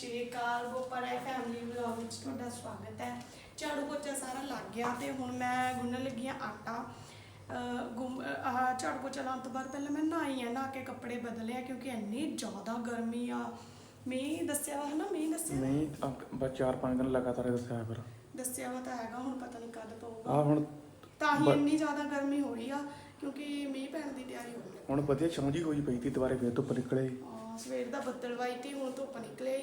ਸ਼੍ਰੀ ਅਕਾਲ ਬੋਪਰ ਹੈ family vlog ਵਿੱਚ ਤੁਹਾਡਾ ਸਵਾਗਤ ਹੈ। ਝਾੜੂ ਪੋਚਾ ਸਾਰਾ ਲੱਗ ਗਿਆ ਤੇ ਹੁਣ ਮੈਂ ਗੁੰਨਣ ਲੱਗੀ ਆ ਆਟਾ। ਗੁੰਮ ਆਹ ਝਾੜੂ ਪੋਚਾ ਲਾਉਣ ਤੋਂ ਬਾਅਦ ਪਹਿਲਾਂ ਮੈਂ ਨਹਾਈ ਆ ਨਹਾ ਕੇ ਕੱਪੜੇ ਬਦਲੇ ਆ ਕਿਉਂਕਿ ਇੰਨੀ ਜ਼ਿਆਦਾ ਗਰਮੀ ਆ। ਮੀਂਹ ਦੱਸਿਆ ਵਾ ਹਨਾ ਮੀਂਹ ਦੱਸਿਆ? ਨਹੀਂ ਅਬ- ਬਸ ਚਾਰ ਪੰਜ ਦਿਨ ਲਗਾਤਾਰ ਇਹ ਦੱਸਿਆ ਫਿਰ। ਦੱਸਿਆ ਵਾ ਤਾਂ ਹੈਗਾ ਹੁਣ ਪਤਾ ਨਹੀਂ ਕਦ ਪਊਗਾ। ਆ ਹੁਣ ਤਾਂ ਹੀ ਬ- ਇੰਨੀ ਜ਼ਿਆਦਾ ਗਰਮੀ ਹੋ ਰਹੀ ਆ ਕਿਉਂਕਿ ਮੀਂਹ ਪੈਣ ਦੀ ਤਿਆਰੀ ਹੋ ਰਹੀ ਹੈ ਹੁਣ ਵਧੀਆ ਸਮਝੀ ਹੋਈ ਪਈ ਤੀ ਦੁਬਾਰੇ ਫੇਰ ਧੁੱਪ ਨਿਕਲੇ। ਸਵੇਰ ਦਾ ਬੱਦਲ ਵਾਈ ਤੇ ਹੁਣ ਧੁੱਪ ਨਿਕਲੇ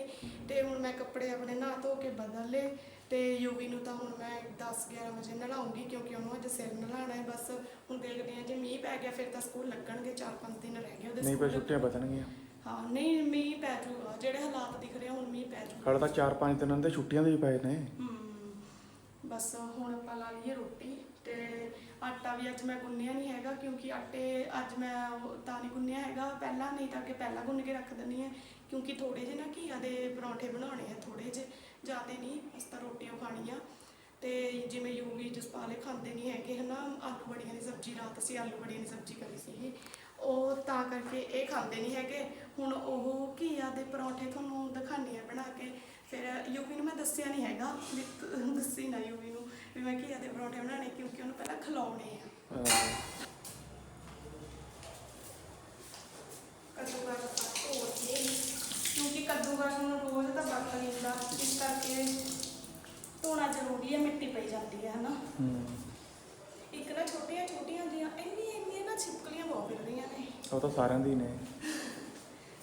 ਤੇ ਹੁਣ ਮੈਂ ਕੱਪੜੇ ਆਪਣੇ ਨਹਾ ਧੋ ਕੇ ਬਦਲ ਲਏ ਤੇ ਯੂਵੀ ਨੂੰ ਤਾਂ ਹੁਣ ਮੈਂ 10 11 ਵਜੇ ਨਲਾਉਂਗੀ ਕਿਉਂਕਿ ਉਹਨੂੰ ਅੱਜ ਸਿਰ ਨਲਾਣਾ ਹੈ ਬਸ ਹੁਣ ਦੇਖਦੇ ਹਾਂ ਜੇ ਮੀਂਹ ਪੈ ਗਿਆ ਫਿਰ ਤਾਂ ਸਕੂਲ ਲੱਗਣਗੇ 4-5 ਦਿਨ ਰਹਿ ਗਏ ਉਹਦੇ ਨਹੀਂ ਸਕੂਲ। ਛੁੱਟੀਆਂ ਬਚਣਗੀਆਂ। ਹਾਂ ਨਹੀਂ ਮੀਂਹ ਪੈ ਜੂਗਾ ਜਿਹੜੇ ਹਾਲਾਤ ਦਿਖ ਰਹੇ ਹੁਣ ਮੀਂਹ ਪੈ ਜੂਗਾ ਹਲ ਤਾਂ ਚਾਰ ਪੰਜ ਦਿਨਾਂ ਦੇ ਛੁੱਟੀਆਂ ਦੇ ਵੀ ਪਏ ਨੇ। ਹਮ, ਬਸ ਹੁਣ ਆਪਾਂ ਲਾ ਲਈਏ ਰੋਟੀ ਤੇ ਆਟਾ ਵੀ ਅੱਜ ਮੈਂ ਗੁੰਨਿਆ ਨਹੀਂ ਹੈਗਾ ਕਿਉਂਕਿ ਆਟੇ ਅੱਜ ਮੈਂ ਉਹ ਤਾਂ ਨਹੀਂ ਗੁੰਨਿਆ ਹੈਗਾ। ਪਹਿਲਾਂ ਨਹੀਂ ਤਾਂ ਕਿ ਪਹਿਲਾਂ ਗੁੰਨ ਕੇ ਰੱਖ ਦਿੰਦੀ ਹੈ ਕਿਉਂਕਿ ਥੋੜੇ ਜਿਹੇ ਨਾ ਘੀਆ ਦੇ ਪਰੌਂਠੇ ਬਣਾਉਣੇ ਆ ਥੋੜੇ ਜਿਹੇ, ਜ਼ਿਆਦਾ ਨਹੀਂ, ਅਸ ਤਾਂ ਰੋਟੀ ਰੋਟੀਆਂ ਖਾਣੀਆਂ। ਤੇ ਜਿਵੇਂ ਯੂਵੀ ਜਸਪਾਲੇ ਖਾਂਦੇ ਨਹੀਂ ਹੈਗੇ ਹਨਾ, ਆਲੂ ਬੜੀਆਂ ਦੀ ਸਬਜ਼ੀ, ਰਾਤ ਅਸੀਂ ਆਲੂ ਬੜੀਆਂ ਦੀ ਸਬਜ਼ੀ ਕਰੀ ਸੀਗੀ ਉਹ ਤਾਂ ਕਰਕੇ ਇਹ ਖਾਂਦੇ ਨਹੀਂ ਹੈਗੇ। ਹੁਣ ਉਹ ਘੀਆ ਦੇ ਪਰੌਂਠੇ ਤੁਹਾਨੂੰ ਦਿਖਾਉਂਦੀ ਆ ਬਣਾ ਕੇ। ਫਿਰ ਯੂਵੀ ਨੂੰ ਮੈਂ ਦੱਸਿਆ ਨਹੀਂ ਹੈਗਾ ਵੀ ਤੂੰ ਦੱਸੀ ਨਾ ਯੂਵੀ ਨੂੰ ਵੀ ਮੈਂ ਘੀਆ ਦੇ ਪਰੌਂਠੇ ਬਣਾਉਣੇ ਕਿਉਂਕਿ ਉਹਨੂੰ ਪਹਿਲਾਂ ਖਿਲਾਉਣੇ ਆ। ਕੱਦੂਕਸ ਧੋ ਕੇ ਕਿਉਂਕਿ ਕੱਦੂਕਸ ਨੂੰ ਰੋਜ਼ ਤਾਂ ਵਰਤ ਲੈਂਦਾ ਇਸ ਕਰਕੇ ਧੋਣਾ ਜ਼ਰੂਰੀ ਹੈ ਮਿੱਟੀ ਪਈ ਜਾਂਦੀ ਹੈ ਹਨਾ। ਇੱਕ ਨਾ ਛੋਟੀਆਂ ਛੋਟੀਆਂ ਜੀਆਂ ਇੰਨੀਆਂ ਇੰਨੀਆਂ ਨਾ ਛਿਪਕਲੀਆਂ ਬਹੁਤ ਫਿਰ ਰਹੀਆਂ ਨੇ। ਉਹ ਤਾਂ ਸਾਰਿਆਂ ਦੀ ਨੇ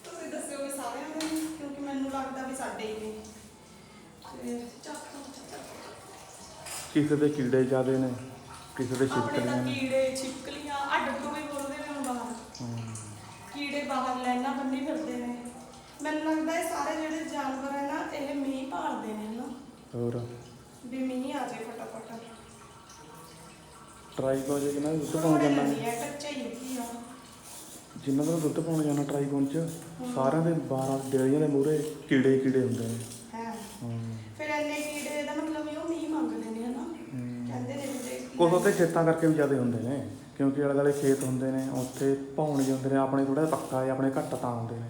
ਤੁਸੀਂ ਦੱਸਿਓ ਵੀ ਸਾਰਿਆਂ ਦੇ ਨੇ, ਕਿਉਂਕਿ ਮੈਨੂੰ ਲੱਗਦਾ ਵੀ ਸਾਡੇ ਹੀ ਨੇ ਤੇ ਚੱਕ ਕਿਸੇ ਦੇ ਕੀੜੇ ਜ਼ਿਆਦੇ ਨੇ ਕਿਸੇ ਦੇ ਆਪਣੇ ਛਿਪਕਲੀਆਂ ਤਾਂ ਨੇ। ਕੀੜੇ ਛਿਪਕਲੀਆਂ ਅੱਡ ਤੋਂ ਵੀ ਬੋਲਦੇ ਨੇ ਹੁਣ ਬਾਹਰ। ਹਮ, ਕੀੜੇ ਬਾਹਰ ਲੈਣਾ ਬੰਨੀ ਫਿਰਦੇ ਨੇ। ਮੈਨੂੰ ਲੱਗਦਾ ਇਹ ਸਾਰੇ ਜਿਹੜੇ ਜਾਨਵਰ ਹੈ ਨਾ ਇਹ ਮੀਂਹ ਭਾਲਦੇ ਨੇ ਨਾ। ਹੋਰ? ਵੀ ਮੀਂਹ ਆ ਜਾਏ ਫਟਾਫਟ। ਟਰਾਈ ਕੋ ਜੇ ਕਿਨਾਂ ਦੁੱਧ ਪਾਉਣ ਜਾਣਾ। ਹੈ ਕੱਚਾ ਹੀ ਕੀ ਆ। ਦਾ ਦੁੱਧ ਪਾਉਣ ਜਾਣਾ ਟਰਾਈ ਚ ਸਾਰਿਆਂ ਦੇ 12 ਡੇਲੀਆਂ ਦੇ ਮੂਹਰੇ ਕੀੜੇ ਹੀ ਕੀੜੇ ਹੁੰਦੇ ਨੇ। ਹੈ। ਹਮ, ਫਿਰ ਇੰਨੇ ਕੀੜੇ ਦਾ ਮਤਲਬ ਵੀ ਉਹ ਮੀਂਹ ਮੰਗਦੇ ਨੇ ਹਨਾ ਹਮ। ਕਹਿੰਦੇ ਕੁਛ ਉੱਥੇ ਖੇਤਾਂ ਕਰਕੇ ਵੀ ਜ਼ਿਆਦਾ ਹੁੰਦੇ ਨੇ ਕਿਉਂਕਿ ਆਲੇ ਦੁਆਲੇ ਖੇਤ ਹੁੰਦੇ ਨੇ ਉੱਥੇ ਭੌਣ ਜਿਹੇ ਹੁੰਦੇ ਨੇ ਆਪਣੇ ਥੋੜਾ ਪੱਕਾ ਹੈ ਆਪਣੇ ਘੱਟ ਤਾਂ ਹੁੰਦੇ ਨੇ।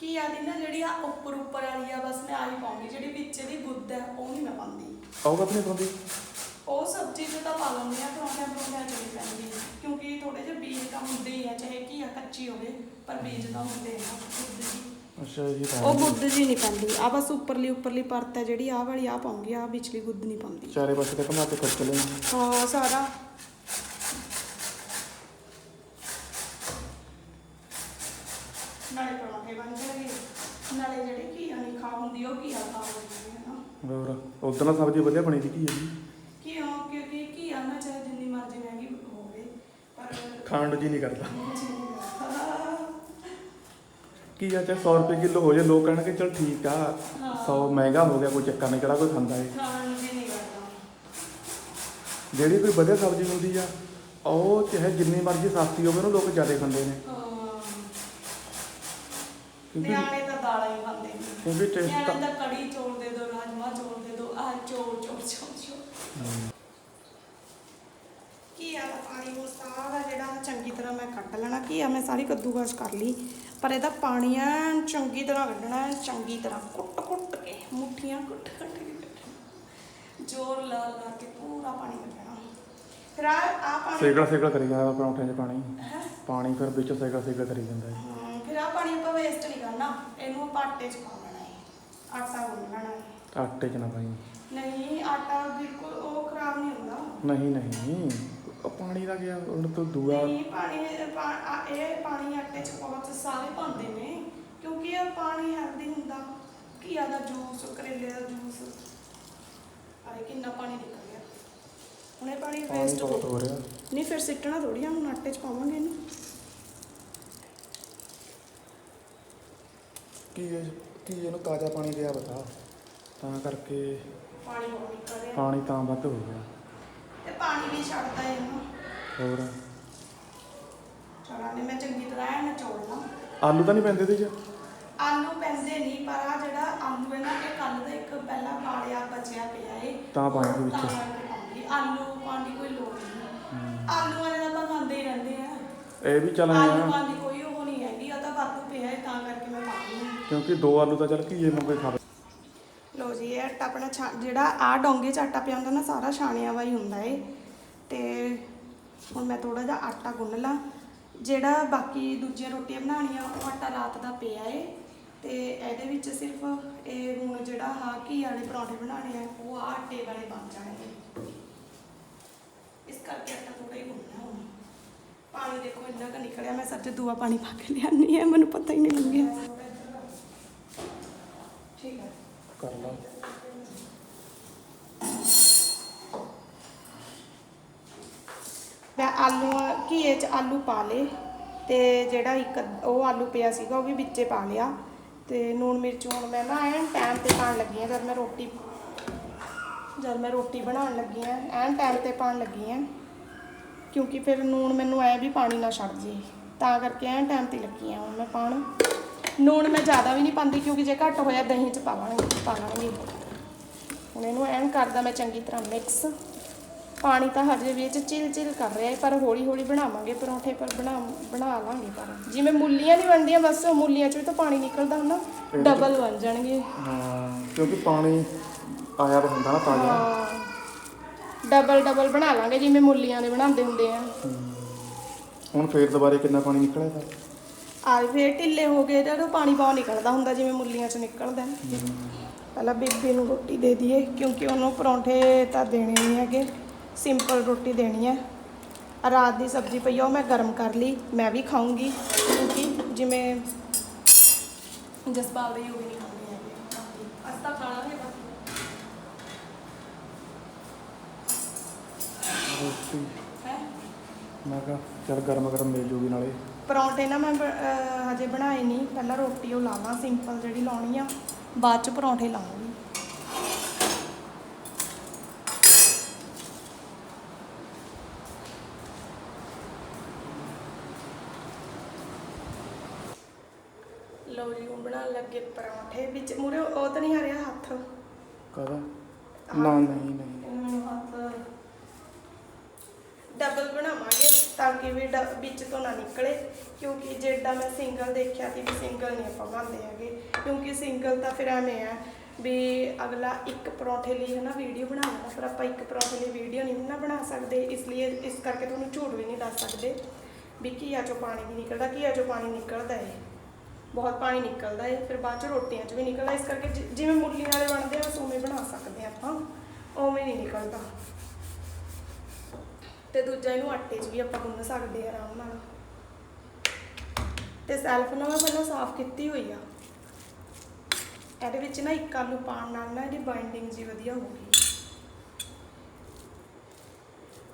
ਕੀ ਆ ਦੀ ਨਾ ਜਿਹੜੀ ਆ ਉੱਪਰ ਉੱਪਰ ਵਾਲੀ ਆ ਬਸ ਮੈਂ ਆਹੀ ਪਾਉਂਗੀ ਜਿਹੜੀ ਵਿੱਚ ਦੀ ਗੁੱਦ ਹੈ ਉਹ ਨਹੀਂ ਮੈਂ ਪਾਉਂਦੀ ਆਉ ਕਦ ਪਾਉਂਦੀ ਉਹ ਸਬਜ਼ੀ ਚ ਤਾਂ ਪਾ ਲੈਂਦੇ ਆ ਪਰੌਂਠਿਆਂ ਪਰੌਂਠਿਆਂ ਚ ਨਹੀਂ ਪੈਂਦੀ ਕਿਉਂਕਿ ਥੋੜੇ ਜਿਹੇ ਬੀਜ ਤਾਂ ਹੁੰਦੇ ਹੀ ਆ ਚਾਹੇ ਕੀ ਆ ਕੱਚੀ ਹੋਵੇ ਪਰ ਬੀਜ ਤਾਂ ਹੁੰਦੇ ਆ ਗੁੱਦ ਅੱਛਾ ਜੀ ਉਹ ਗੁੱਦ ਜੀ ਨਹੀਂ ਪੈਂਦੀ। ਆ ਬਸ ਉੱਪਰਲੀ ਉੱਪਰਲੀ ਪਰਤ ਹੈ ਜਿਹੜੀ ਆਹ ਵਾਲੀ ਆ ਪਾਉਂਗੀ ਆ ਵਿਚਲੀ ਗੁੱਦ ਨਹੀਂ ਪਾਉਂਦੀ। ਚਾਰੇ ਪਾਸੇ ਤੇ ਘੁਮਾ ਕੇ ਖਰਚ ਲੈ ਹਾਂ ਸਾਰਾ। ਨਾਲੇ ਪਰੌਂਠੇ ਬਣ ਜਾਣਗੇ। ਨਾਲੇ ਜਿਹੜੇ ਘੀਆ ਨਹੀਂ ਖਾ ਹੁੰਦੀ ਉਹ ਘੀਆ ਖਾ ਹੁੰਦੀ ਹੈ ਨਾ ਹੋਰ ਉਦੋਂ ਨਾਲ ਸਬਜ਼ੀ ਵਧੀਆ ਬਣੀ ਸੀ ਕੀ ਹੈ ਜੀ ਘੀਆ ਕਿਉਂਕਿ ਘੀਆ ਨਾ ਚਾਹੇ ਜਿੰਨੀ ਮਰਜ਼ੀ ਮਹਿੰਗੀ ਹੋਵੇ ਪਰ ਖਾਣ ਨੂੰ ਜੀ ਨਹੀਂ ਕਰਦਾ। ਕੀ ਆ ਚਾਹੇ 100 ਰੁਪਏ ਕਿਲੋ ਹੋ ਜਾਏ ਲੋਕ ਕਹਿਣਗੇ ਚਲ ਠੀਕ ਆ ਹਾਂ। 100 ਮਹਿੰਗਾ ਹੋ ਗਿਆ ਕੋਈ ਚੱਕਰ ਨਹੀਂ ਕਿਹੜਾ ਕੋਈ ਖਾਂਦਾ ਏ ਖਾਣ ਜੀ ਨਹੀਂ ਜਿਹੜੀ ਕੋਈ ਵਧੀਆ ਸਬਜ਼ੀ ਹੁੰਦੀ ਆ ਉਹ ਚਾਹੇ ਜਿੰਨੀ ਮਰਜ਼ੀ ਸਸਤੀ ਹੋਵੇ ਉਹਨੂੰ ਲੋਕ ਜ਼ਿਆਦਾ ਖਾਂਦੇ ਨੇ। ਕਿਉਂਕਿ ਨਿਆਣੇ ਤਾਂ ਦਾਲਾਂ ਹੀ ਖਾਂਦੇ ਨੇ। ਕਿਉਂਕਿ ਟੇਸਟ ਨਿਆਣੇ ਤਾਂ ਤਾਂ ਕੜੀ ਚੌਲ ਦੇ ਦੋ ਰਾਜਮਾ ਚੌਲ ਦੇ ਦੋ ਆਹ ਚੌਲ ਚੌਲ ਚੌਲ ਚੌਲ। ਹਮ, ਘੀਆ ਦਾ ਪਾਣੀ ਉਹ ਸਾਰਾ ਜਿਹੜਾ ਚੰਗੀ ਤਰ੍ਹਾਂ ਮੈਂ ਕੱਢ ਲੈਣਾ। ਘੀਆ ਮੈਂ ਸਾਰੀ ਕੱਦੂਕਸ ਕਰ ਲਈ। ਪਰ ਇਹਦਾ ਪਾਣੀ ਐਨ ਚੰਗੀ ਤਰ੍ਹਾਂ ਕੱਢਣਾ ਐਨ ਚੰਗੀ ਤਰ੍ਹਾਂ ਕੁੱਟ ਕੁੱਟ ਕੇ ਮੁੱਠੀਆਂ ਕੁੱਟ ਕੁੱਟ ਕੇ ਕੱਢਣਾ ਜ਼ੋਰ ਲਾ ਲਾ ਕੇ ਪੂਰਾ ਪਾਣੀ ਕੱਢਣਾ। ਫਿਰ ਆ ਆ ਪਾਣੀ ਸੇਕੜਾ ਸੇਕੜਾ ਕਰੀ ਜਾਂਦਾ ਪਰੌਂਠਿਆਂ 'ਚ ਪਾਣੀ। ਹੈਂ? ਪਾਣੀ ਫਿਰ ਵਿੱਚ ਸੇਕੜਾ ਸੇਕੜਾ ਕਰੀ ਜਾਂਦਾ ਹੈ ਹਾਂ, ਫਿਰ ਆ ਪਾਣੀ ਆਪਾਂ ਵੇਸਟ ਨਹੀਂ ਕਰਨਾ। ਇਹਨੂੰ ਆਪਾਂ ਆਟੇ 'ਚ ਪਾ ਲੈਣਾ ਹੈ ਆਟਾ ਗੁੰਨ ਲੈਣਾ ਹੈ ਆਟੇ 'ਚ ਨਾ ਪਾਈ। ਨਹੀਂ ਆਟਾ ਬਿਲਕੁਲ ਉਹ ਖਰਾਬ ਨਹੀਂ ਹੁੰਦਾ। ਨਹੀਂ ਨਹੀਂ। ਉਹ ਪਾਣੀ ਦਾ ਗਿਆ ਹੁਣ ਤੋਂ ਦੂਆ ਨਹੀਂ ਪਾਣੀ ਪਾ- ਆ- ਇਹ ਪਾਣੀ ਆਟੇ ਚ ਬਹੁਤ ਸਾਰੇ ਪਾਉਂਦੇ ਨੇ ਕਿਉਂਕਿ ਇਹ ਪਾਣੀ ਹੈਲਦੀ ਹੁੰਦਾ ਘੀਆ ਦਾ ਜੂਸ ਕਰੇਲੇ ਦਾ ਜੂਸ। ਆਏ ਕਿੰਨਾ ਪਾਣੀ ਨਿਕਲ ਗਿਆ। ਹੁਣ ਪਾਣੀ ਪਾਣੀ ਵੇਸਟ ਬਹੁਤ ਹੋ ਰਿਹਾ। ਨਹੀਂ ਫਿਰ ਸਿੱਟਣਾ ਥੋੜੀ ਆ ਹੁਣ ਆਟੇ ਚ ਪਾਵਾਂਗੇ ਇਹਨੂੰ। ਕੀ ਇਹ ਕੀ ਇਹਨੂੰ ਤਾਜ਼ਾ ਪਾਣੀ ਦਿਆ ਬਤਾ ਤਾਂ ਕਰਕੇ ਪਾਣੀ ਬਹੁਤ ਨਿਕਲ ਰਿਹਾ। ਪਾਣੀ ਤਾਂ ਵੱਧ ਹੋ ਗਿਆ। ਤੇ ਪਾਣੀ ਵੀ ਛੱਡਦਾ ਇਹਨੂੰ ਹੋਰ? ਚੜਾ ਨੇ ਮੈਂ ਚੰਗੀ ਤਰ੍ਹਾਂ ਨਿਚੋੜਨਾ। ਆਲੂ ਤਾਂ ਨਹੀਂ ਪੈਂਦੇ ਇਹਦੇ 'ਚ? ਆਲੂ ਪੈਂਦੇ ਨਹੀਂ ਪਰ ਆ ਜਿਹੜਾ ਆਲੂ ਹੈ ਨਾ ਇਹ ਕੱਲ ਦਾ ਇੱਕ ਪਹਿਲਾਂ ਬਾੜਿਆ ਬਚਿਆ ਪਿਆ ਏ। ਤਾਂ ਪਾਣੀ ਦੇ ਵਿੱਚ। ਤਾਂ ਕਰਕੇ ਪਾਉਂਗੀ। ਆਲੂ ਪਾਉਣ ਦੀ ਕੋਈ ਲੋੜ ਨਹੀਂ ਆਲੂ ਵਾਲੇ ਤਾਂ ਆਪਾਂ ਖਾਂਦੇ ਹੀ ਰਹਿੰਦੇ ਆ। ਇਹ ਵੀ ਚੱਲ ਆਲੂ ਆਇਆ ਪਾਉਣ ਦੀ ਕੋਈ ਕਿਉਂਕਿ ਦੋ ਆਲੂ ਤਾਂ ਚੱਲ ਘੀਏ ਨੂੰ ਕੋਈ ਖਾਵੇ ਲੋ ਜੀ ਇਹ ਆਟਾ ਆਪਣਾ ਛਾ ਜਿਹੜਾ ਆ ਡੋਂਗੇ ਚ ਆਟਾ ਪਿਆ ਹੁੰਦਾ ਨਾ ਸਾਰਾ ਛਾਣਿਆਂ ਵਾ ਹੀ ਹੁੰਦਾ ਏ। ਤੇ ਹੁਣ ਮੈਂ ਥੋੜਾ ਜਿਹਾ ਆਟਾ ਗੁੰਨ ਲਾਂ। ਜਿਹੜਾ ਬਾਕੀ ਦੂਜੀਆਂ ਰੋਟੀਆਂ ਬਣਾਉਣੀਆਂ ਉਹ ਆਟਾ ਰਾਤ ਦਾ ਪਿਆ ਏ। ਤੇ ਇਹਦੇ ਵਿੱਚ ਸਿਰਫ ਇਹ ਹੁਣ ਜਿਹੜਾ ਹਾ ਘੀ ਵਾਲੇ ਪਰੌਂਠੇ ਬਣਾਉਣੇ ਆ ਉਹ ਆ ਆਟੇ ਵਾਲੇ ਬਣ ਜਾਣਗੇ। ਇਸ ਕਰਕੇ ਆਟਾ ਥੋੜਾ ਹੀ ਗੁੰਨਣਾ ਹੁਣ। ਪਾਣੀ ਦੇਖੋ ਇੰਨਾ ਕੁ ਨਿਕਲਿਆ ਮੈਂ ਸੱਚ ਦੂਆ ਪਾਣੀ ਪਾ ਕੇ ਲਿਆਨੀ ਹੈ ਮੈਨੂੰ ਪਤਾ ਹੀ ਨਹੀਂ ਲੱਗਿਆ। ਠੀਕ ਹੈ ਕਰ ਲਾ। ਮੈਂ ਆਲੂ ਘੀਏ ਚ ਆਲੂ ਪਾ ਲਏ ਤੇ ਜਿਹੜਾ ਇੱਕ ਉਹ ਆਲੂ ਪਿਆ ਸੀਗਾ ਉਹ ਵੀ ਵਿੱਚੇ ਪਾ ਲਿਆ। ਤੇ ਨੂਣ ਮਿਰਚ ਹੁਣ ਮੈਂ ਨਾ ਐਨ ਟਾਈਮ ਤੇ ਪਾਣ ਲੱਗੀ ਆ ਜਦ ਮੈਂ ਰੋਟੀ, ਜਦ ਮੈਂ ਰੋਟੀ ਬਣਾਉਣ ਲੱਗੀ ਆ ਐਨ ਟਾਈਮ ਤੇ ਪਾਣ ਲੱਗੀ ਆ ਕਿਉਂਕਿ ਫਿਰ ਨੂਣ ਮੈਨੂੰ ਐ ਵੀ ਪਾਣੀ ਨਾ ਛੱਡ ਜੇ, ਤਾਂ ਕਰਕੇ ਐਨ ਟਾਈਮ ਤੇ ਲੱਗੀ ਆ ਹੁਣ ਮੈਂ ਪਾਣ ਨੂਣ ਮੈਂ ਜ਼ਿਆਦਾ ਵੀ ਨਹੀਂ ਪਾਉਂਦੀ, ਕਿਉਂਕਿ ਜੇ ਘੱਟ ਹੋਇਆ ਦਹੀਂ ਚ ਪਾਵਾਂਗੇ ਪਾ ਲਾਂਗੇ। ਹੁਣ ਇਹਨੂੰ ਐਨ ਕਰਦਾ ਮੈਂ ਚੰਗੀ ਤਰ੍ਹਾਂ ਮਿਕਸ ਪਾਣੀ ਤਾਂ ਹਜੇ ਵੀ ਇਹ ਚ ਚਿਲ ਚਿਲ ਕਰ ਰਿਹਾ ਹੈ ਪਰ ਹੌਲੀ ਹੌਲੀ ਬਣਾਵਾਂਗੇ ਪਰੌਂਠੇ ਪਰ ਬਣਾ ਬਣਾ ਲਾਂਗੇ ਪਰ। ਜਿਵੇਂ ਮੂਲੀਆਂ ਨਹੀਂ ਬਣਦੀਆਂ ਬਸ ਮੂਲੀਆਂ ਚ ਵੀ ਤਾਂ ਪਾਣੀ ਨਿਕਲਦਾ ਹੁੰਦਾ ਡਬਲ ਬਣ ਜਾਣਗੇ। ਹਾਂ ਕਿਉਂਕਿ ਪਾਣੀ ਆਇਆ ਤਾਂ ਹੁੰਦਾ ਨਾ ਤਾਜ਼ਾ। ਹਾਂ ਡਬਲ ਡਬਲ ਬਣਾ ਲਾਂਗੇ ਜਿਵੇਂ ਮੂਲੀਆਂ ਦੇ ਬਣਾਉਂਦੇ ਹੁੰਦੇ ਆ। ਹੁਣ ਫੇਰ ਦੁਬਾਰੇ ਕਿੰਨਾ ਪਾਣੀ ਨਿਕਲਿਆ ਤਾਂ ਆ ਫੇਰ ਢਿੱਲੇ ਹੋ ਗਏ ਜਦੋਂ ਪਾਣੀ ਬਹੁਤ ਨਿਕਲਦਾ ਹੁੰਦਾ ਜਿਵੇਂ ਮੂਲੀਆਂ ਚ ਨਿਕਲਦਾ। ਹੈ। ਪਹਿਲਾਂ ਬੀਬੀ ਨੂੰ ਰੋਟੀ ਦੇ ਦਈਏ ਕਿਉਂਕਿ ਉਹਨੂੰ ਪਰੌਂਠੇ ਤਾਂ ਦੇਣੇ ਨਹੀਂ ਹੈਗੇ। ਸਿੰਪਲ ਰੋਟੀ ਦੇਣੀ ਹੈ। ਰਾਤ ਦੀ ਸਬਜ਼ੀ ਪਈ ਆ ਉਹ ਮੈਂ ਗਰਮ ਕਰ ਲਈ ਮੈਂ ਵੀ ਖਾਊਂਗੀ ਕਿਉਂਕਿ ਜਿਵੇਂ ਜਸਪਾਲ ਦੇ ਵੀ ਨਹੀਂ ਖਾਂਦੇ ਹੈਗੇ। ਅਸਤਾ ਖਾ ਲਾਂਗੇ ਬਾਕੀ। ਰੋਟੀ। ਹੈ? ਮੈਂ ਕਿਹਾ ਚੱਲ ਗਰਮ ਗਰਮ ਮਿਲ ਜੂਗੀ ਨਾਲੇ। ਪਰੌਂਠੇ ਨਾ ਮੈਂ ਹਜੇ ਬਣਾਏ ਨਹੀਂ ਪਹਿਲਾਂ ਰੋਟੀ ਉਹ ਲਾ ਲਾਂ ਸਿੰਪਲ ਜਿਹੜੀ ਲਾਉਣੀ ਆ ਬਾਅਦ ਚ ਪਰੌਂਠੇ ਲਾਉਂਗੀ ਲੋ ਜੀ ਬਣਾਉਣ ਲੱਗੇ ਪਰੌਂਠੇ ਵਿੱਚ। ਮੂਰੇ ਉਹ ਤਾਂ ਨਹੀਂ ਆ ਰਿਹਾ ਹੱਥ। ਕਾਹਦਾ ਨਾ ਨਹੀਂ ਨਹੀਂ ਹੱਥ। ਡਬਲ ਬਣਾਵਾਂਗੇ ਤਾਂ ਕਿ ਵੀ ਡ- ਵਿੱਚ ਤੋਂ ਨਾ ਨਿਕਲੇ। ਕਿਉਂਕਿ ਜਿਹੜਾ ਮੈਂ ਸਿੰਗਲ ਦੇਖਿਆ ਸੀ ਵੀ ਸਿੰਗਲ ਨਹੀਂ ਆਪਾਂ ਬਣਾਉਂਦੇ ਹੈਗੇ। ਕਿਉਂਕਿ ਸਿੰਗਲ ਤਾਂ ਫਿਰ ਐਵੇਂ ਆ ਵੀ ਅਗਲਾ ਇੱਕ ਪਰੌਂਠੇ ਲਈ ਹੈ ਨਾ ਵੀਡੀਓ ਬਣਾ ਲੈਂਦਾ ਪਰ ਆਪਾਂ ਇੱਕ ਪਰੌਂਠੇ ਲਈ ਵੀਡੀਓ ਨਹੀਂ ਨਾ ਬਣਾ ਸਕਦੇ। ਇਸ ਲਈ ਇਸ ਕਰਕੇ ਤੁਹਾਨੂੰ ਝੂਠ ਵੀ ਨਹੀਂ ਦੱਸ ਸਕਦੇ ਵੀ ਘੀਆ ਚੋਂ ਪਾਣੀ ਵੀ ਨਿਕਲਦਾ ਘੀਆ ਚੋਂ ਪਾਣੀ ਨਿਕਲਦਾ ਹੈ ਬਹੁਤ ਪਾਣੀ ਨਿਕਲਦਾ ਹੈ ਫਿਰ ਬਾਅਦ ਚ ਰੋਟੀਆਂ 'ਚ ਵੀ ਨਿਕਲਦਾ ਇਸ ਕਰਕੇ ਜਿ- ਜਿਵੇਂ ਮੁਰਲੀਆਂ ਵਾਲੇ ਬਣਦੇ ਆ ਉਵੇਂ ਬਣਾ ਸਕਦੇ ਆ ਆਪਾਂ। ਉਵੇਂ ਨਹੀਂ ਨਿਕਲਦਾ। ਤੇ ਦੂਜਾ ਇਹਨੂੰ ਆਟੇ 'ਚ ਵੀ ਆਪਾਂ ਗੁੰਨ ਸਕਦੇ ਆ ਆਰਾਮ ਨਾਲ। ਤੇ ਸੈਲਫ ਨਾ ਮੈਂ ਪਹਿਲਾਂ ਸਾਫ਼ ਕੀਤੀ ਹੋਈ ਆ। ਇਹਦੇ ਵਿੱਚ ਨਾ ਇੱਕ ਆਲੂ ਪਾਉਣ ਨਾਲ ਨਾ ਇਹਦੀ ਬਾਈਂਡਿੰਗ ਜੀ ਵਧੀਆ ਹੋਊਗੀ।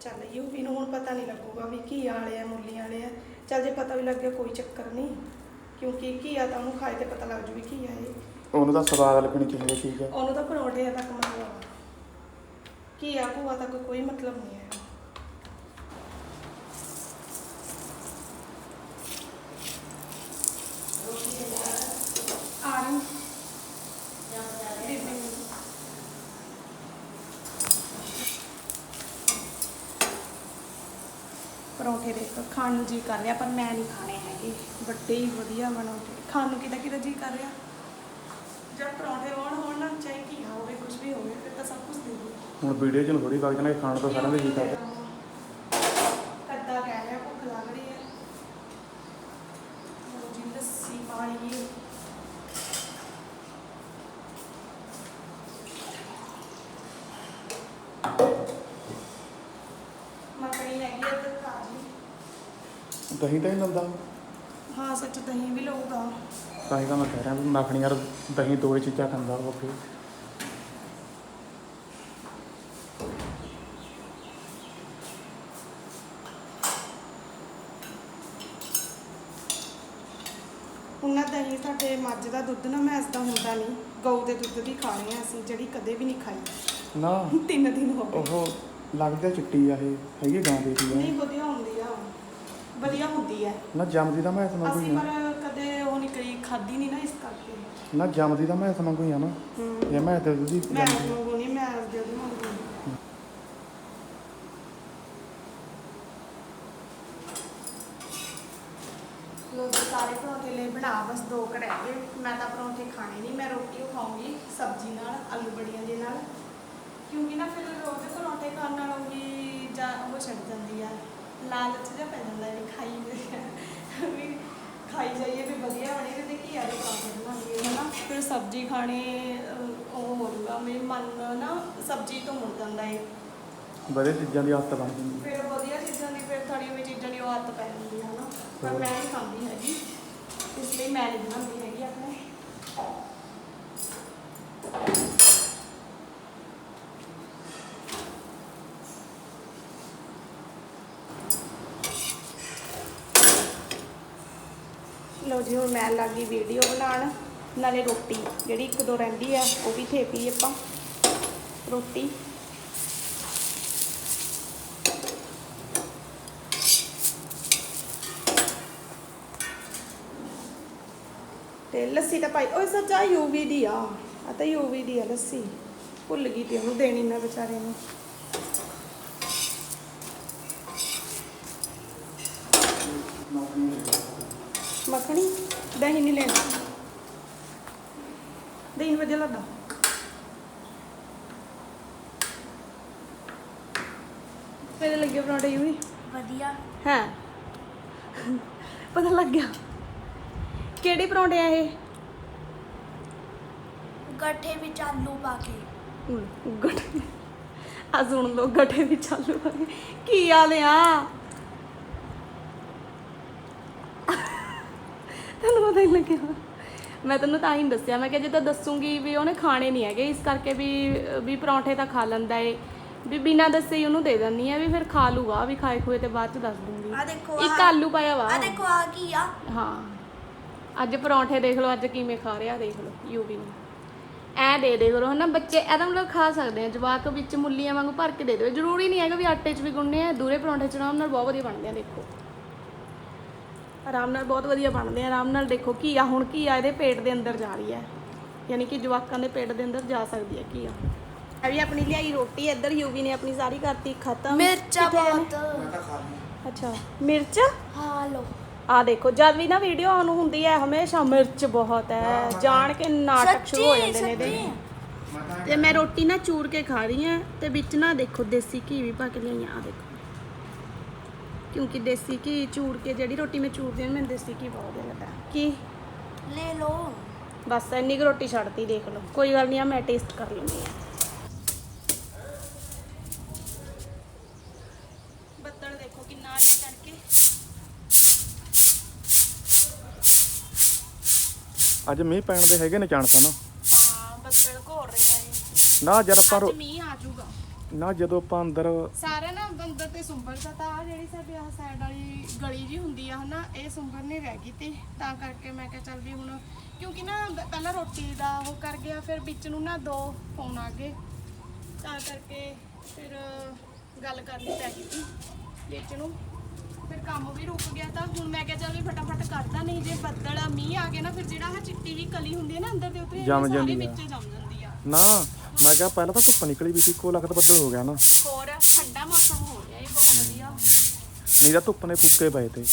ਚੱਲ ਯੂ ਵੀ ਨੂੰ ਹੁਣ ਪਤਾ ਨਹੀਂ ਲੱਗੂਗਾ ਵੀ ਕੀ ਵਾਲੇ ਆ ਮੁੱਲੀਆਂ ਵਾਲੇ ਆ। ਚੱਲ ਜੇ ਪਤਾ ਵੀ ਲੱਗ ਗਿਆ ਕੋਈ ਚੱਕਰ ਨਹੀਂ। ਕਿਉਂਕਿ ਘੀਆ ਤਾਂ ਉਹਨੂੰ ਖਾਏ ਤੇ ਪਤਾ ਲੱਗ ਜੂ ਵੀ ਕੀ ਆ ਇਹ। ਉਹਨੂੰ ਤਾਂ ਸਵਾਦ ਲੱਗਣੀ ਚਾਹੀਦੀ ਚੀਜ਼ ਆ। ਉਹਨੂੰ ਤਾਂ ਪਰੌਂਠੇ ਤੱਕ ਮਤਲਬ ਆ। ਘੀਆ ਭੂਆ ਤੱਕ ਕੋਈ ਮਤਲਬ ਨਹੀਂ ਹੈ। ਪਰੌਂਠੇ ਦੇ ਖਾਣ ਨੂੰ ਜੀ ਕਰ ਰਿਹਾ, ਪਰ ਮੈਂ ਨਹੀਂ ਖਾਣੇ ਹੈਗੇ। ਵੱਡੇ ਹੀ ਵਧੀਆ ਬਣਾਉਂਦੇ ਖਾਣ ਨੂੰ ਕਿਹਦਾ ਕਿਹਦਾ ਜੀ ਕਰ ਰਿਹਾ। ਜਦ ਪਰੌਂਠੇ ਹੋਣ ਹੋਣ ਨਾ, ਚਾਹੇ ਕੀ ਹੋਵੇ ਕੁਝ ਵੀ ਹੋਵੇ, ਫਿਰ ਤਾਂ ਸਭ ਕੁਝ ਦੇ ਹੁਣ ਵੀਡੀਓ 'ਚ ਥੋੜੀ ਵਗ ਜਾਣਾ ਖਾਣ ਤੋਂ ਸਾਰਿਆਂ ਦੇ ਜੀ ਕਰਦਾ ਕੱਦਾ ਕਹਿ ਰਿਹਾ ਭੁੱਖ ਲੱਗ ਰਹੀ ਹੈ ਲਓ ਜੀ ਲੱਸੀ ਪਾਣੀ ਮੱਖਣੀ ਹੈਗੀ ਹੈ ਤੇ ਤਾਜੀ ਦਹੀਂ ਤਾਂ ਹੀ ਲੰਦਾ ਹਾਂ ਸੱਚ ਦਹੀਂ ਵੀ ਲਊਗਾ। ਤਾਂ ਹੀ ਤਾਂ ਮੈਂ ਕਹਿ ਰਿਹਾ ਵੀ ਮੱਖਣੀ ਯਾਰ ਦਹੀਂ ਦੋ ਹੀ ਚੀਜ਼ਾਂ ਖਾਂਦਾ ਉਹ ਫਿਰ। ਹੁਣ ਨਾ ਦਹੀਂ ਸਾਡੇ ਮੱਝ ਦਾ ਦੁੱਧ ਨਾ ਮੈਸ ਦਾ ਹੁੰਦਾ ਨਹੀਂ। ਗਊ ਦੇ ਦੁੱਧ ਦੀ ਖਾ ਰਹੇ ਹਾਂ ਅਸੀਂ ਜਿਹੜੀ ਕਦੇ ਵੀ ਨਹੀਂ ਖਾਈ। ਨਾ। ਤਿੰਨ ਦਿਨ ਹੋ ਗਏ। ਉਹ ਲੱਗਦਾ ਚਿੱਟੀ ਆ ਇਹ ਹੈਗੀ ਗਾਂ ਦੀ ਦੀ ਨਹੀਂ ਵਧੀਆ ਹੁੰਦੀ ਆ। ਵਧੀਆ ਹੁੰਦੀ ਹੈ। ਨਾ ਜੰਮਦੀ ਤਾਂ ਮੈਂ ਸਮਝ ਅਸੀਂ ਗਈ ਪਰ ਕਦੇ ਉਹ ਨਹੀਂ ਕਰੀ ਖਾਦੀ ਨਹੀਂ ਨਾ ਇਸ ਕਰਕੇ। ਨਾ ਜੰਮਦੀ ਤਾਂ ਮੈਂ ਸਮਝ ਗਈ ਆ ਨਾ। ਹੂੰ। ਇਹ ਮੈਂ ਤੇ ਉਹਦੀ ਮੈਂ ਜੰਮਦੀ ਮੰਗੂ ਨਹੀਂ ਮੈਂ ਦੇ ਦੂੰ ਮੰਗੂ ਲੋ ਜੀ ਸਾਰੇ ਪਰੌਂਠੇ ਲਈ ਬਣਾ ਬਸ ਦੋ ਕੁ ਰਹਿ ਗਏ ਮੈਂ ਤਾਂ ਪਰੌਂਠੇ ਖਾਣੇ ਨਹੀਂ ਮੈਂ ਰੋਟੀ ਖਾਊਂਗੀ ਸਬਜ਼ੀ ਨਾਲ ਆਲੂ ਬੜੀਆਂ ਦੇ ਨਾਲ। ਕਿਉਂਕਿ ਨਾ ਫਿਰ ਰੋਜ਼ ਪਰੌਂਠੇ ਖਾਣ ਨਾਲ ਵੀ ਜਾਂ ਉਹ ਛੱਡ ਜਾਂਦੀ ਆ। ਲਾਲਚ ਜਿਹਾ ਪੈ ਜਾਂਦਾ ਵੀ ਖਾਈ ਜਾਈਏ, ਵੀ ਖਾਈ ਜਾਈਏ ਵੀ ਵਧੀਆ ਬਣੇ ਤੇ ਕੀ ਆ ਦੇ ਪਰੌਂਠੇ ਬਣਾਉਂਗੇ ਹਨਾ। ਫਿਰ ਸਬਜ਼ੀ ਖਾਣੇ ਉਹ ਹੋ ਜੂਗਾ ਮੇਰੇ ਮਨ ਨਾ ਸਬਜ਼ੀ ਤੋਂ ਮੁੜ ਜਾਂਦਾ ਏ। ਵਧੀਆ ਚੀਜ਼ਾਂ ਦੀ ਆਦਤ ਬਣ ਜਾਂਦੀ। ਫਿਰ ਵਧੀਆ ਚੀਜ਼ਾਂ ਦੀ ਫਿਰ ਥੜੀਆਂ ਵੀ ਚੀਜ਼ਾਂ ਦੀ ਉਹ ਆਦਤ ਪੈ ਜਾਂਦੀ ਹੈ ਨਾ ਪਰ। ਮੈਂ ਨਹੀਂ ਖਾਂਦੀ ਹੈਗੀ। ਇਸ ਲਈ ਮੈਂ ਨਹੀਂ ਬਣਾਉਂਦੀ ਹੈਗੀ ਆਪਣੇ। ਲੋ ਜੀ, ਹੁਣ ਮੈਂ ਲੱਗੀ ਵੀਡੀਓ ਬਣਾਉਣ। ਨਾਲੇ ਰੋਟੀ, ਜਿਹੜੀ ਇੱਕ ਦੋ ਰਹਿੰਦੀ ਆ, ਉਹ ਵੀ ਥੇਪੀ ਆਪਾਂ। ਰੋਟੀ। ਤੇ ਲੱਸੀ ਤਾਂ ਪਾਈ, ਓਏ ਸੱਚਾ ਯੂਵੀ ਦੀ ਆ। ਆ ਤਾਂ ਯੂਵੀ ਦੀ ਆ ਲੱਸੀ। ਭੁੱਲ ਗਈ ਤੇ ਉਹਨੂੰ ਦੇਣੀ ਨਾ ਵਿਚਾਰੇ ਨੂੰ। ਮੱਖਣੀ? ਦਹੀਂ ਨਹੀਂ ਲੈਣਾ। ਦਹੀਂ ਵਧੀਆ ਲੱਗਦਾ। ਤੇਰੇ ਲੱਗੇ ਪਰੌਂਠੇ ਯੂਵੀ ਵਧੀਆ। ਹਾਂ? ਪਤਾ ਲੱਗ ਗਿਆ। ਕਿਹੜੇ ਪਰੌਂਠੇ ਆ ਇਹ? ਗੱਠੇ ਵਿੱਚ ਆਲੂ ਪਾ ਕੇ। ਗੱਠੇ ਆ ਸੁਣ ਲੋ ਗੱਠੇ ਵੀ ਚਾਲੂ ਆ ਗਏ। ਕੀ ਆਲੇ ਆ? ਤੈਨੂੰ ਪਤਾ ਹੀ ਲੱਗਿਆ ਮੈਂ ਤੈਨੂੰ ਤਾਂ ਹੀ ਦੱਸਿਆ ਮੈਂ ਕਿਹਾ ਜੇ ਤਾਂ ਦੱਸੂਗੀ ਵੀ ਉਹਨੇ ਖਾਣੇ ਨਹੀਂ ਹੈਗੇ ਇਸ ਕਰਕੇ ਵੀ ਵੀ ਪਰੌਂਠੇ ਤਾਂ ਖਾ ਲੈਂਦਾ ਏ। ਵੀ ਬਿਨਾਂ ਦੱਸੇ ਹੀ ਉਹਨੂੰ ਦੇ ਦਿੰਦੀ ਆ ਵੀ ਫਿਰ ਖਾ ਲੂਗਾ ਵੀ ਖਾਏ ਖੋਏ ਤੇ ਬਾਅਦ ਚ ਦੱਸ ਦੂੰਗੀ। ਆ ਦੇਖੋ ਇੱਕ ਆਲੂ ਪਾਇਆ ਵਾ। ਆ ਦੇਖੋ ਆ ਕੀ ਆ। ਹਾਂ। ਅੱਜ ਪਰੌਂਠੇ ਦੇਖ ਲਓ ਅੱਜ ਕਿਵੇਂ ਖਾ ਰਿਹਾ ਦੇਖ ਲਓ ਯੂਵੀ ਨੂੰ। ਐ ਦੇ ਦੇ ਕਰੋ ਹਨਾ ਬੱਚੇ ਇਹਦਾ ਮਤਲਬ ਖਾ ਸਕਦੇ ਆ ਜਵਾਕ ਵਿੱਚ ਮੁੱਲੀਆਂ ਵਾਂਗੂ ਭਰ ਕੇ ਦੇ ਦਿਓ। ਜ਼ਰੂਰੀ ਨਹੀਂ ਹੈਗਾ ਵੀ ਆਟੇ 'ਚ ਵੀ ਗੁੰਨੇ ਆ ਦੂਰੇ ਪਰੌਂਠੇ 'ਚ ਆਰਾਮ ਨਾਲ ਬਹੁਤ ਵਧੀਆ ਬਣਦੇ ਆ ਦੇਖੋ। ਆਰਾਮ ਨਾਲ ਬਹੁਤ ਵਧੀਆ ਬਣਦੇ ਆ ਆਰਾਮ ਨਾਲ ਦੇਖੋ ਕੀ ਆ ਹੁਣ ਕੀ ਆ ਇਹਦੇ ਪੇਟ ਦੇ ਅੰਦਰ ਜਾ ਰਹੀ ਹੈ। ਯਾਨੀ ਕਿ ਜਵਾਕਾਂ ਦੇ ਪੇਟ ਦੇ ਅੰਦਰ ਜਾ ਸਕਦੀ ਹੈ ਕੀ ਆ। ਇਹ ਵੀ ਆਪਣੀ ਲਿਆਈ ਰੋਟੀ ਇੱਧਰ ਯੂਵੀ ਨੇ ਆਪਣੀ ਸਾਰੀ ਕਰਤੀ ਖਤਮ। ਮਿਰਚਾਂ ਕਿੱਥੇ ਨੇ? ਬਹੁਤ। ਅੱਛਾ ਮਿਰਚ? ਹਾਂ ਲੋ ਆ ਦੇਖੋ ਜਦ ਵੀ ਨਾ ਵੀਡੀਓ ਆਨ ਹੁੰਦੀ ਹੈ ਹਮੇਸ਼ਾ ਮਿਰਚ ਬਹੁਤ ਹੈ। ਜਾਣ ਕੇ ਨਾਟਕ ਸ਼ੁਰੂ ਹੋ ਜਾਂਦੇ ਨੇ ਇਹਦੇ ਤੇ ਮੈਂ ਰੋਟੀ ਨਾ ਚੂਰ ਕੇ ਖਾ ਰਹੀ ਹਾਂ ਤੇ ਵਿੱਚ ਨਾ ਦੇਖੋ ਦੇਸੀ ਘੀ ਵੀ ਪਾ ਕੇ ਲਿਆਈਆਂ ਆ ਦੇਖੋ। ਕਿਉਂਕਿ ਦੇਸੀ ਘੀ ਚੂਰ ਕੇ ਜਿਹੜੀ ਰੋਟੀ ਮੈਂ ਚੂਰਦੀ ਹਾਂ ਮੈਨੂੰ ਦੇਸੀ ਘੀ ਬਹੁਤ ਵਧੀਆ ਲੱਗਦਾ। ਕੀ? ਲੈ ਲੋ ਬਸ ਇੰਨੀ ਕੁ ਰੋਟੀ ਛੱਡਤੀ ਦੇਖ ਲਓ। ਕੋਈ ਗੱਲ ਨਹੀਂ ਆ ਮੈਂ ਟੇਸਟ ਕਰ ਲੈਂਦੀ ਆ ਬੱਦਲ ਦੇਖੋ ਕਿੰਨਾ ਆ ਗਿਆ ਕਰਕੇ ਅੱਜ ਮੀਂਹ ਪੈਣ ਦੇ ਹੈਗੇ ਨੇ ਚਾਂਸ ਨਾ ਹਾਂ ਬੱਦਲ ਘੋਰ ਰਿਹਾ ਹੈ ਨਾ ਜਦ ਆਪਾਂ ਅੱਜ ਰੋ- ਮੀਂਹ ਆ ਜਾਊਗਾ। ਨਾ ਜਦੋਂ ਆਪਾਂ ਅੰਦਰ ਸਾਰੇ ਨਾ ਬੰਦਰ ਤੇ ਸੁੰਬਰ ਦਾ ਤਾਂ ਆਹ ਜਿਹੜੀ ਸਾਡੀ ਆਹ ਸਾਈਡ ਵਾਲੀ ਗਲੀ ਜੀ ਹੁੰਦੀ ਆ ਹਨਾ ਇਹ ਸੁੰਬਰ ਨਹੀਂ ਰਹਿ ਗਈ ਤੇ ਤਾਂ ਕਰਕੇ ਮੈਂ ਕਿਹਾ ਚੱਲ ਵੀ ਹੁਣ ਕਿਉਂਕਿ ਨਾ ਬ- ਪਹਿਲਾਂ ਰੋਟੀ ਦਾ ਉਹ ਕਰ ਗਿਆ ਫਿਰ ਵਿੱਚ ਨੂੰ ਨਾ ਦੋ ਫੋਨ ਆ ਗਏ। ਤਾਂ ਕਰਕੇ ਫਿਰ ਗੱਲ ਕਰਨੀ ਪੈ ਗਈ ਸੀ ਵਿੱਚ ਨੂੰ। ਫਿਰ ਕੰਮ ਵੀ ਰੁਕ ਗਿਆ ਤਾਂ ਹੁਣ ਮੈਂ ਕਿਹਾ ਚੱਲ ਵੀ ਫਟਾਫਟ ਕਰਦਾ ਨਹੀਂ ਜੇ ਬੱਦਲ ਆ ਮੀਂਹ ਆ ਗਿਆ ਨਾ ਫਿਰ ਜਿਹੜਾ ਆਹ ਚਿੱਟੀ ਵੀ ਕਲੀ ਹੁੰਦੀ ਹੈ ਨਾ ਅੰਦਰ ਦੇ ਉੱਤੇ ਇਹ ਜੰਮ ਸਾਰੀ ਜਾਂਦੀ ਆ। ਵਿੱਚ ਜੰਮ ਜਾਂਦੀ ਆ। ਨਾ ਮੈਂ ਕਿਹਾ ਪਹਿਲਾਂ ਤਾਂ ਧੁੱਪ ਨਿਕਲੀ ਵੀ ਸੀ ਇੱਕੋ ਲੱਖ ਤਾਂ ਬੱਦਲ ਹੋ ਗਿਆ ਨਾ। ਹੋਰ ਠੰਡਾ ਮੌਸਮ ਹੋ ਗਿਆ ਇਹ ਬਹੁਤ ਵਧੀਆ। ਨਹੀਂ ਤਾਂ ਧੁੱਪ ਨੇ ਫੁੱਕੇ ਪਏ ਤੇ।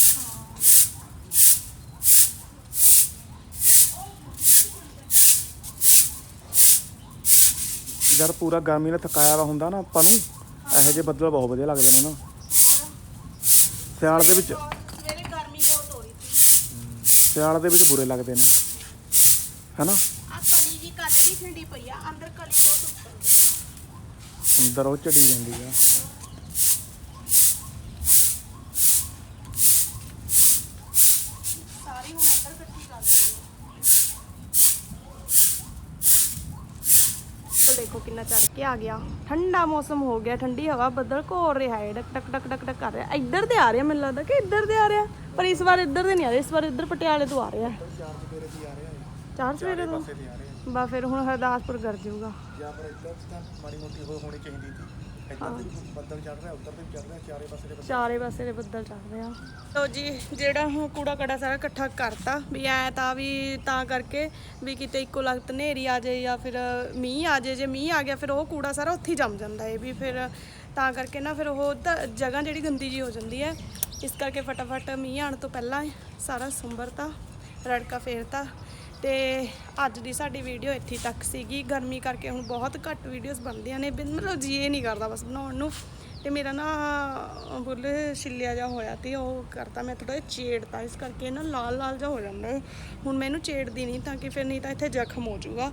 ਜਦ ਪੂਰਾ ਗਰਮੀ ਨੇ ਥਕਾਇਆ ਵਾ ਹੁੰਦਾ ਨਾ ਆਪਾਂ ਨੂੰ ਇਹੋ ਜਿਹੇ ਬੱਦਲ ਬਹੁਤ ਵਧੀਆ ਲੱਗਦੇ ਨੇ ਨਾ। ਸਿਆਲ ਦੇ ਵਿੱਚ ਸਵੇਰੇ ਗਰਮੀ ਬਹੁਤ ਹੋ ਰਹੀ ਸੀ। ਸਿਆਲ ਦੇ ਵਿੱਚ ਬੁਰੇ ਲੱਗਦੇ ਨੇ। ਹੈਨਾ? ਜੀ ਕੱਢ ਦੀ ਠੰਡੀ ਪਈ ਆ ਅੰਦਰ ਕਲੀ ਬਹੁਤ ਉੱਪਰ ਅੰਦਰ ਉਹ ਚੜੀ ਜਾਂਦੀ ਆ। ਸਾਰੀ ਹੁਣ ਅੰਦਰ ਇਕੱਠੀ ਕਰ ਦਿੰਦੀ ਆ। ਦੇਖੋ ਕਿੰਨਾ ਚੜ ਕੇ ਆ ਗਿਆ। ਠੰਡਾ ਮੌਸਮ ਹੋ ਗਿਆ ਠੰਡੀ ਹਵਾ ਬੱਦਲ ਘੋਰ ਰਿਹਾ ਹੈ ਡਕ ਟਕ ਟਕ ਟਕ ਟਕ ਕਰ ਰਿਹਾ। ਇੱਧਰ ਤੇ ਆ ਰਿਹਾ ਮੈਨੂੰ ਲੱਗਦਾ ਕਿ ਇੱਧਰ ਤੇ ਆ ਰਿਹਾ। ਪਰ ਇਸ ਵਾਰ ਇੱਧਰ ਤੇ ਨਹੀਂ ਆ ਰਿਹਾ ਇਸ ਵਾਰ ਇੱਧਰ ਪਟਿਆਲੇ ਤੋਂ ਆ ਰਿਹਾ। ਚਾਰ ਸਵੇਰੇ ਤੋਂ ਬਾ ਫਿਰ ਹੁਣ ਹਰਦਾਸਪੁਰ ਕਰ ਜਾਊਗਾ। ਜਾਂ ਪਰ ਇੱਧਰ ਤਾਂ ਮਾੜੀ ਮੋਟੀ ਹੋ ਹੋਣੀ ਚਾਹੀਦੀ ਸੀ। ਇੱਧਰ ਵੀ ਬੱਦਲ ਚੜ ਰਿਹਾ ਉੱਧਰ ਵੀ ਚੜ ਰਿਹਾ ਚਾਰੇ ਪਾਸੇ ਦੇ ਚਾਰੇ ਪਾਸੇ ਦੇ ਬੱਦਲ ਚੱਲ ਰਿਹਾ ਲੋ ਜੀ ਜਿਹੜਾ ਹੁਣ ਕੂੜਾ ਕੜਾ ਸਾਰਾ ਇਕੱਠਾ ਕਰਤਾ ਵੀ ਐ ਤਾਂ ਵੀ ਤਾਂ ਕਰਕੇ ਵੀ ਕਿਤੇ ਇੱਕੋ ਲਗਤ ਹਨੇਰੀ ਆ ਜਾਏ ਜਾਂ ਫਿਰ ਮੀਂਹ ਆ ਜਾਏ ਜੇ ਮੀਂਹ ਆ ਗਿਆ ਫਿਰ ਉਹ ਕੂੜਾ ਸਾਰਾ ਉੱਥੇ ਹੀ ਜੰਮ ਜਾਂਦਾ ਹੈ ਵੀ ਫਿਰ ਤਾਂ ਕਰਕੇ ਨਾ ਫਿਰ ਉਹ ਜਗ੍ਹਾ ਜਿਹੜੀ ਗੰਦੀ ਜੀ ਹੋ ਜਾਂਦੀ ਹੈ ਇਸ ਕਰਕੇ ਫਟਾਫਟ ਮੀਂਹ ਆਉਣ ਤੋਂ ਪਹਿਲਾਂ ਸਾਰਾ ਸੁੰਬਰਤਾ ਰੜਕਾ ਫੇਰਤਾ। ਤੇ ਅੱਜ ਦੀ ਸਾਡੀ ਵੀਡੀਓ ਇੱਥੇ ਤੱਕ ਸੀਗੀ। ਗਰਮੀ ਕਰਕੇ ਹੁਣ ਬਹੁਤ ਘੱਟ ਵੀਡੀਓਜ਼ ਬਣਦੀਆਂ ਨੇ। ਬਿਨ- ਮਤਲਬ ਜੀ ਇਹ ਨਹੀਂ ਕਰਦਾ ਬਸ ਬਣਾਉਣ ਨੂੰ। ਤੇ ਮੇਰਾ ਨਾ ਬੁੱਲ ਛਿੱਲਿਆ ਜਾ ਹੋਇਆ ਤੇ ਉਹ ਕਰਤਾ ਮੈਂ ਥੋੜਾ ਚੇੜਤਾ ਇਸ ਕਰਕੇ ਨਾ ਲਾਲ ਲਾਲ ਜਾ ਹੋ ਜਾਂਦਾ ਹੈ। ਹੁਣ ਮੈਨੂੰ ਚੇੜਦੀ ਨਹੀਂ ਤਾਂ ਕਿ ਫਿਰ ਨਹੀਂ ਤਾਂ ਇੱਥੇ ਜ਼ਖਮ ਹੋ ਜਾਊਗਾ।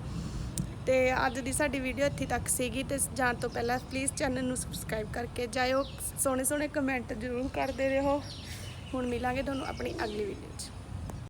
ਤੇ ਅੱਜ ਦੀ ਸਾਡੀ ਵੀਡੀਓ ਇੱਥੇ ਤੱਕ ਸੀਗੀ ਤੇ ਜਾਣ ਤੋਂ ਪਹਿਲਾਂ ਪਲੀਜ਼ ਚੈਨਲ ਨੂੰ ਸਬਸਕ੍ਰਾਈਬ ਕਰਕੇ ਜਾਇਓ। ਸੋਹਣੇ ਸੋਹਣੇ ਕਮੈਂਟ ਜ਼ਰੂਰ ਕਰਦੇ ਰਹੋ। ਹੁਣ ਮਿਲਾਂਗੇ ਤੁਹਾਨੂੰ ਆਪਣੀ ਅਗਲੀ ਵੀਡੀਓ 'ਚ।